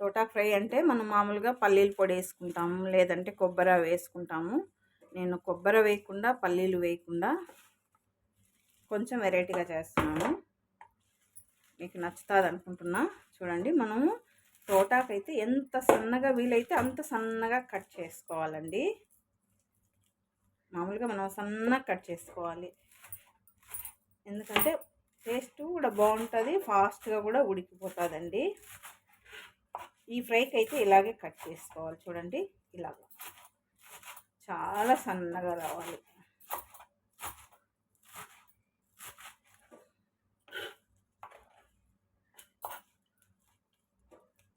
Thota fry అంటే మనం మామూలుగా పల్లీలు పొడి వేసుకుంటాము లేదంటే కొబ్బరి వేసుకుంటాము. నేను కొబ్బరి వేయకుండా పల్లీలు వేయకుండా కొంచెం వెరైటీగా చేస్తున్నాను. మీకు నచ్చుతుంది అనుకుంటున్నా. చూడండి మనము తోటాకైతే ఎంత సన్నగా వీలైతే అంత సన్నగా కట్ చేసుకోవాలండి. మామూలుగా మనం సన్నగా కట్ చేసుకోవాలి. ఎందుకంటే టేస్ట్ కూడా బాగుంటుంది ఫాస్ట్గా కూడా ఉడికిపోతుందండి. ఈ ఫ్రైకి అయితే ఇలాగే కట్ చేసుకోవాలి చూడండి ఇలాగ. చాలా సన్నగా రావాలి.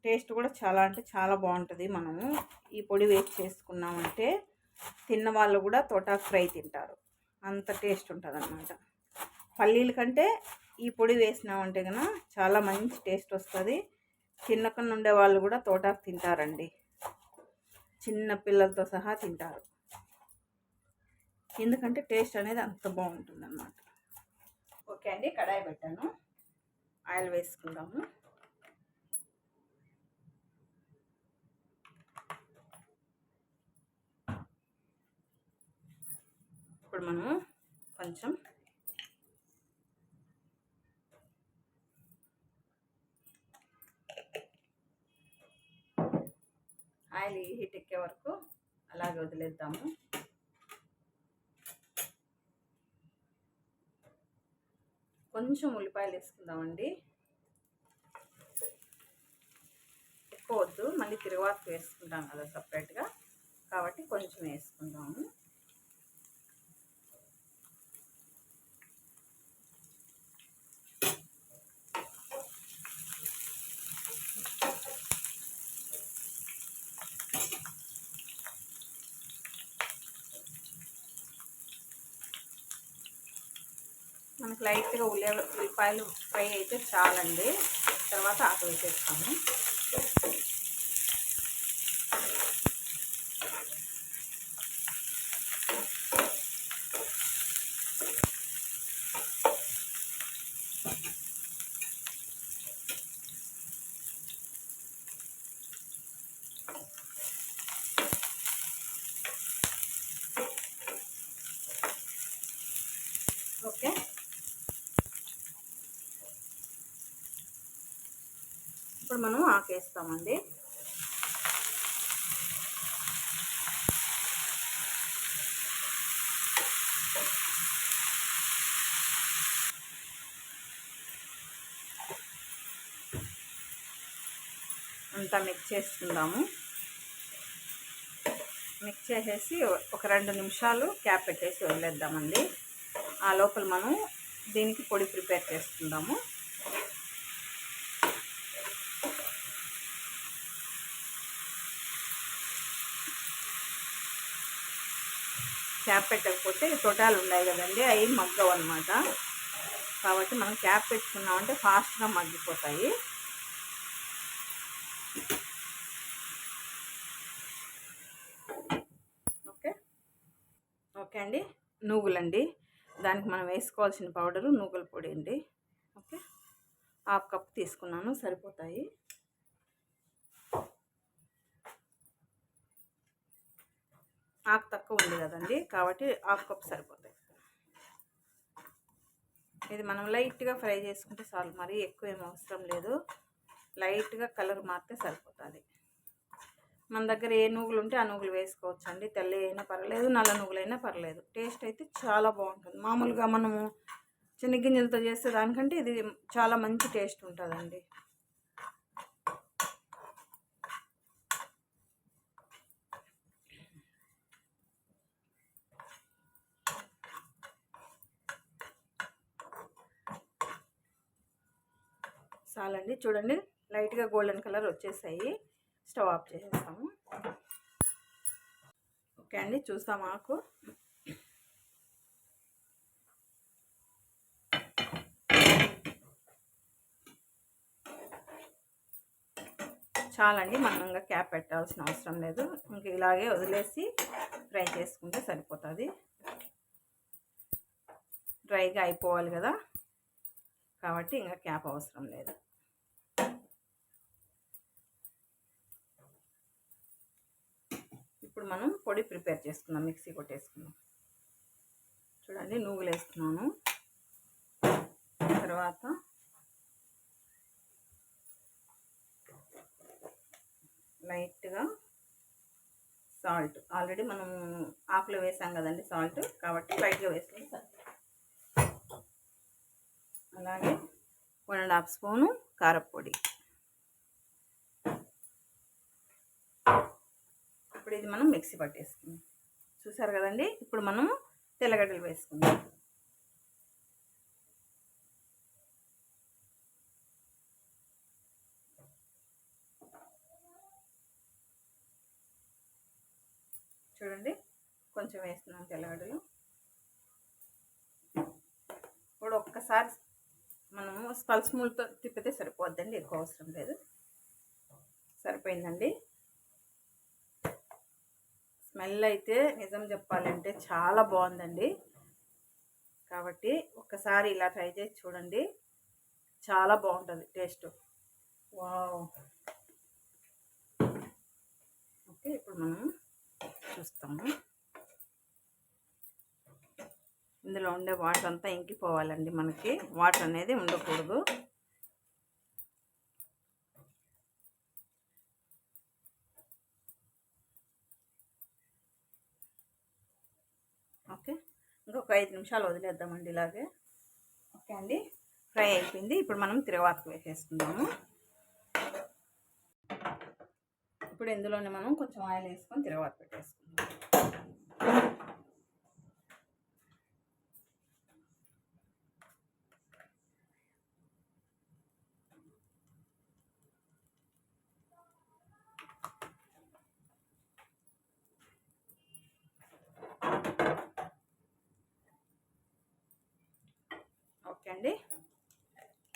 టేస్ట్ కూడా చాలా అంటే చాలా బాగుంటుంది. మనము ఈ పొడి వేసి చేసుకున్నామంటే తిన్న వాళ్ళు కూడా తోటా ఫ్రై తింటారు. అంత టేస్ట్ ఉంటుంది అన్నమాట పల్లీల కంటే ఈ పొడి వేసినామంటే కనుక చాలా మంచి టేస్ట్ వస్తుంది. చిన్నకన్నా ఉండే వాళ్ళు కూడా తోటాకు తింటారండి. చిన్న పిల్లలతో సహా తింటారు. ఎందుకంటే టేస్ట్ అనేది అంత బాగుంటుంది అన్నమాట ఓకే అండి కడాయి పెట్టాను. ఆయిల్ వేసుకుందాము. ఇప్పుడు మనము కొంచెం వరకు అలాగే వదిలేద్దాము. కొంచెం ఉల్లిపాయలు వేసుకుందామండి. ఎక్కువ వద్దు మళ్ళీ తిరువాత వేసుకుంటాం కదా సపరేట్గా కాబట్టి కొంచెం వేసుకుందాము. మనకు లైట్గా ఉల్లి ఉల్లిపాయలు ఫ్రై అయితే చాలండి. తర్వాత ఆకు వేసేస్తాము ఓకే ఇప్పుడు మనం ఆకేస్తామండి. అంతా మిక్స్ చేసుకుందాము. మిక్స్ చేసేసి ఒక రెండు నిమిషాలు క్యాప్ పెట్టేసి వదిలేద్దామండి. ఆ లోపల మనం దీనికి పొడి ప్రిపేర్ చేసుకుందాము. క్యాప్ పెట్టకపోతే తొటాలు ఉన్నాయి కదండి అవి మగ్గవు అనమాట కాబట్టి మనం క్యాప్ పెట్టుకున్నామంటే ఫాస్ట్గా మగ్గిపోతాయి. ఓకే? ఓకే అండి. నువ్వులండి దానికి మనం వేసుకోవాల్సిన పౌడరు నూగుల పొడి అండి. ఓకే? హాఫ్ కప్ తీసుకున్నాను సరిపోతాయి ఆకు తక్కువ ఉంది కదండి. కాబట్టి హాఫ్ కప్ సరిపోతాయి. ఇది మనం లైట్గా ఫ్రై చేసుకుంటే చాలు. మరీ ఎక్కువ ఏం అవసరం లేదు. లైట్గా కలర్ మారితే సరిపోతుంది. మన దగ్గర ఏ నూగులు ఉంటే ఆ నూగులు వేసుకోవచ్చు అండి తెల్ల అయినా పర్లేదు నల్ల నువ్వులైనా పర్లేదు. టేస్ట్ అయితే చాలా బాగుంటుంది. మామూలుగా మనము శనగింజలతో చేస్తే దానికంటే ఇది చాలా మంచి టేస్ట్ ఉంటుందండి. చాలండి. చూడండి లైట్గా గోల్డెన్ కలర్ వచ్చేసాయి. స్టవ్ ఆఫ్ చేసేస్తాము ఓకే అండి చూస్తాం ఆకు. చాలండి మనం ఇంకా క్యాప్ పెట్టాల్సిన అవసరం లేదు. ఇంక ఇలాగే వదిలేసి ఫ్రై చేసుకుంటే సరిపోతుంది. డ్రైగా అయిపోవాలి కదా. కాబట్టి ఇంకా క్యాప్ అవసరం లేదు. ఇప్పుడు మనం పొడి ప్రిపేర్ చేసుకుందాం మిక్సీ కొట్టేసుకుందాం. చూడండి నూగులు వేస్తున్నాను తర్వాత లైట్గా సాల్ట్. ఆల్రెడీ మనం ఆకులో వేసాం కదండి సాల్ట్ కాబట్టి లైట్గా వేసుకుంటే అలాగే వన్ అండ్ హాఫ్ స్పూను కారపొడి ఇప్పుడు ఇది మనం మిక్సీ పట్టేసుకుందాం. చూసారు కదండి? ఇప్పుడు మనం తెల్లగడ్డలు వేసుకుందాం. చూడండి కొంచెం వేస్తున్నాం తెల్లగడ్డలు. ఇప్పుడు ఒక్కసారి మనము స్పల్స్ మూలతో తిప్పితే సరిపోద్దండి ఎక్కువ అవసరం లేదు. సరిపోయిందండి. స్మెల్ అయితే నిజం చెప్పాలంటే చాలా బాగుందండి. కాబట్టి ఒక్కసారి ఇలా ట్రై చేసి చూడండి. చాలా బాగుంటుంది టేస్ట్. వావ్. ఓకే ఇప్పుడు మనం చూస్తాము. ఉండే వాటర్ అంతా ఇంకిపోవాలండి మనకి. వాటర్ అనేది ఉండకూడదు. ఓకే. ఇంకొక ఐదు నిమిషాలు వదిలేద్దామండి ఇలాగే. ఓకే అండి. ఫ్రై అయిపోయింది. ఇప్పుడు మనం తిరవాతకు వేసేసుకుందాము. ఇప్పుడు ఇందులోనే మనం కొంచెం ఆయిల్ వేసుకొని తిరవాత పెట్టేసుకుందాం. అండి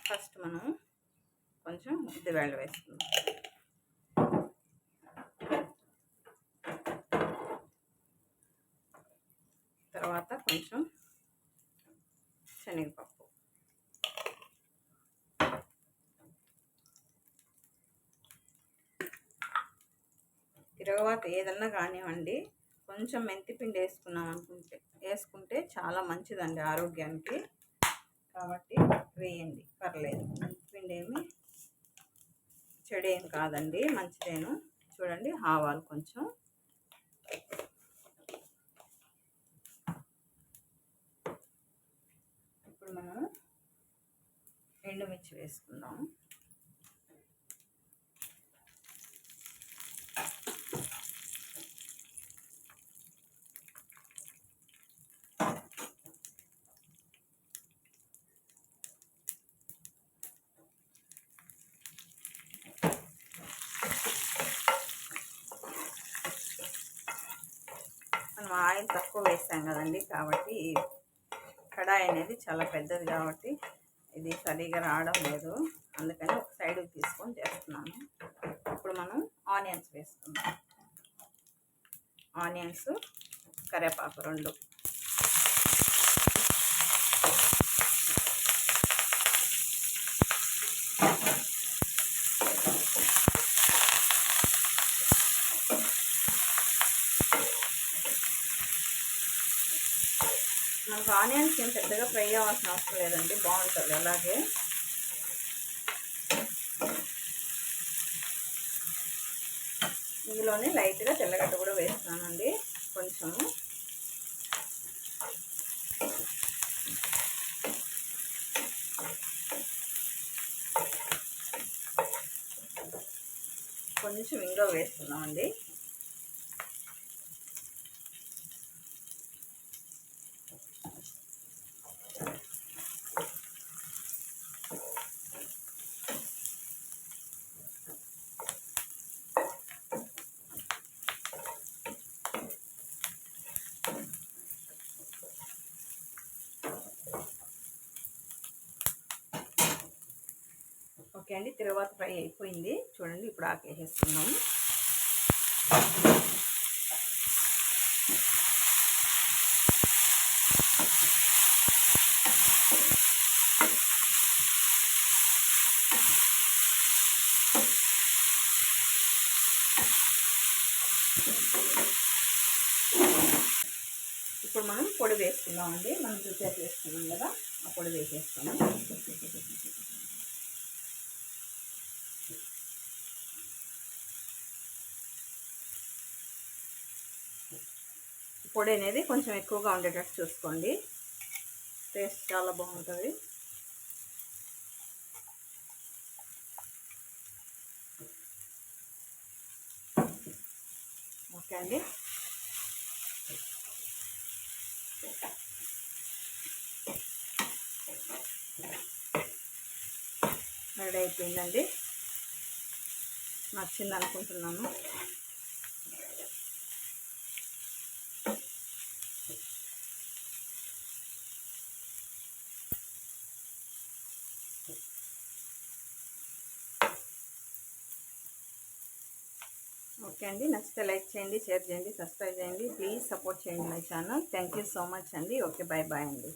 ఫస్ట్ మనం కొంచెం ఉద్దివేళ వేసుకుందాం. తర్వాత కొంచెం శనగపప్పు. తిరగవాత ఏదన్నా కానివ్వండి కొంచెం మెంతిపిండి వేసుకున్నాం అనుకుంటే వేసుకుంటే చాలా మంచిదండి ఆరోగ్యానికి. కాబట్టి వేయండి. పర్లేదు. పిండి ఏమి చెడేం కాదండి. మంచిదేను. చూడండి ఆవాలు కొంచెం. ఇప్పుడు మనం ఎండుమిర్చి వేసుకుందాం మనం ఆయిల్ తక్కువ వేస్తాం కదండి. కాబట్టి కడాయి అనేది చాలా పెద్దది కాబట్టి ఇది సరిగా రావడం లేదు. అందుకని ఒక సైడ్కి తీసుకొని చేస్తున్నాను. ఇప్పుడు మనం ఆనియన్స్ వేసుకుందాం. ఆనియన్స్ కరివేపాకు రెండు. మనకు ఆనియన్స్ ఏం పెద్దగా ఫ్రై అవ్వాల్సిన అవసరం లేదండి బాగుంటుంది అలాగే. ఇందులోనే లైట్గా తెల్లగడ్డ కూడా వేస్తున్నానండి కొంచెము కొంచెం ఇంగో వేస్తున్నామండి ఓకే అండి తర్వాత ఫ్రై అయిపోయింది. చూడండి ఇప్పుడు ఆకేసేసుకుందాము ఇప్పుడు మనం పొడి వేసుకుందామండి. మనం ప్రిపేర్ చేసుకున్నాం కదా ఆ పొడి వేసేస్తాము పొడి అనేది కొంచెం ఎక్కువగా ఉండేటట్టు చూసుకోండి. టేస్ట్ చాలా బాగుంటుంది. ఓకే అండి. రెడీ అయిపోయిందండి. నచ్చింది అనుకుంటున్నాను ఓకే అండి. నచ్చితే లైక్ చేయండి షేర్ చేయండి సబ్స్క్రైబ్ చేయండి. ప్లీజ్ సపోర్ట్ చేయండి my channel. Thank you so much అండి. ఓకే బాయ్ బాయ్ అండి.